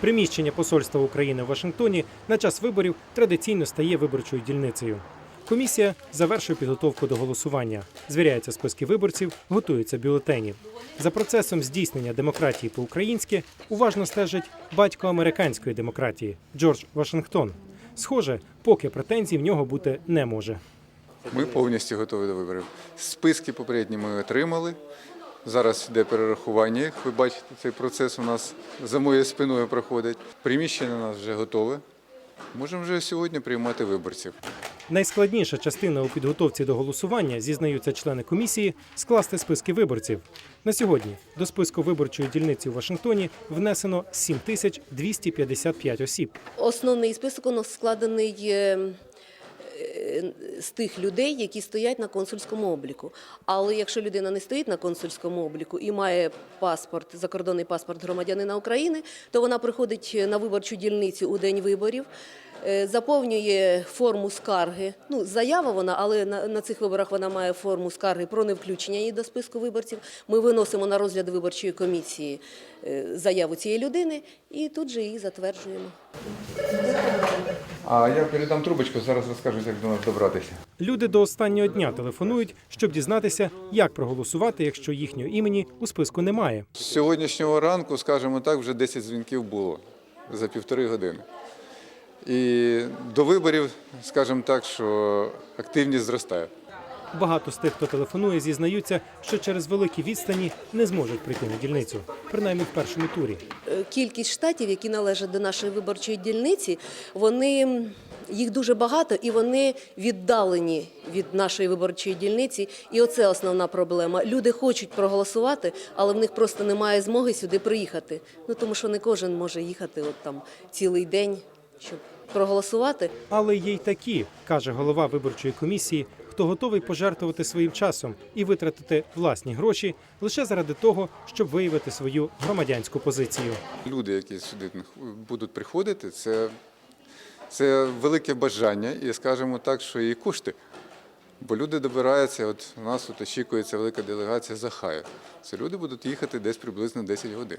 Приміщення посольства України в Вашингтоні на час виборів традиційно стає виборчою дільницею. Комісія завершує підготовку до голосування, звіряються списки виборців, готуються бюлетені. За процесом здійснення демократії по-українськи уважно стежить батько американської демократії Джордж Вашингтон. Схоже, поки претензій в нього бути не може. Ми повністю готові до виборів. Списки попередні ми отримали. Зараз йде перерахування. їх. Ви бачите, цей процес у нас за моєю спиною проходить. Приміщення у нас вже готове. Можемо вже сьогодні приймати виборців. Найскладніша частина у підготовці до голосування, зізнаються члени комісії, скласти списки виборців. На сьогодні до списку виборчої дільниці у Вашингтоні внесено 7255 осіб. Основний список у нас складений е, з тих людей, які стоять на консульському обліку. Але якщо людина не стоїть на консульському обліку і має паспорт, закордонний паспорт громадянина України, то вона приходить на виборчу дільницю у день виборів. е, Заповнює форму скарги. Ну, заява вона, але на, на цих виборах вона має форму скарги про невключення її до списку виборців. Ми виносимо на розгляд виборчої комісії е, заяву цієї людини і тут же її затверджуємо. А я передам трубочку, зараз розкажуть, як до нас добратися. Люди до останнього дня телефонують, щоб дізнатися, як проголосувати, якщо їхнього імені у списку немає. З сьогоднішнього ранку, скажімо так, вже 10 дзвінків було за півтори години. І до виборів, скажімо так, що активність зростає. Багато з тих, хто телефонує, зізнаються, що через великі відстані не зможуть прийти на дільницю, принаймні в першому турі. Е, кількість штатів, які належать до нашої виборчої дільниці, вони їх дуже багато і вони віддалені від нашої виборчої дільниці. І оце основна проблема. Люди хочуть проголосувати, але в них просто немає змоги сюди приїхати. Ну тому що не кожен може їхати от там цілий день, щоб проголосувати. Але є й такі, каже голова виборчої комісії, хто готовий пожертвувати своїм часом і витратити власні гроші лише заради того, щоб виявити свою громадянську позицію. Люди, які сюди будуть приходити, це, це велике бажання і, скажімо так, що і кошти. Бо люди добираються, от у нас тут очікується велика делегація з Ахаю. Це люди будуть їхати десь приблизно 10 годин.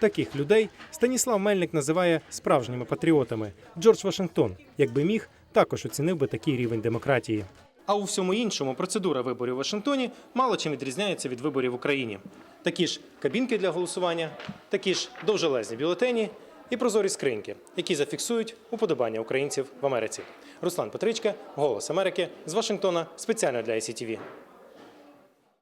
Таких людей Станіслав Мельник називає справжніми патріотами. Джордж Вашингтон, якби міг, також оцінив би такий рівень демократії. А у всьому іншому процедура виборів у Вашингтоні мало чим відрізняється від виборів в Україні. Такі ж кабінки для голосування, такі ж довжелезні бюлетені і прозорі скриньки, які зафіксують уподобання українців в Америці. Руслан Петричка, Голос Америки з Вашингтона спеціально для ICTV.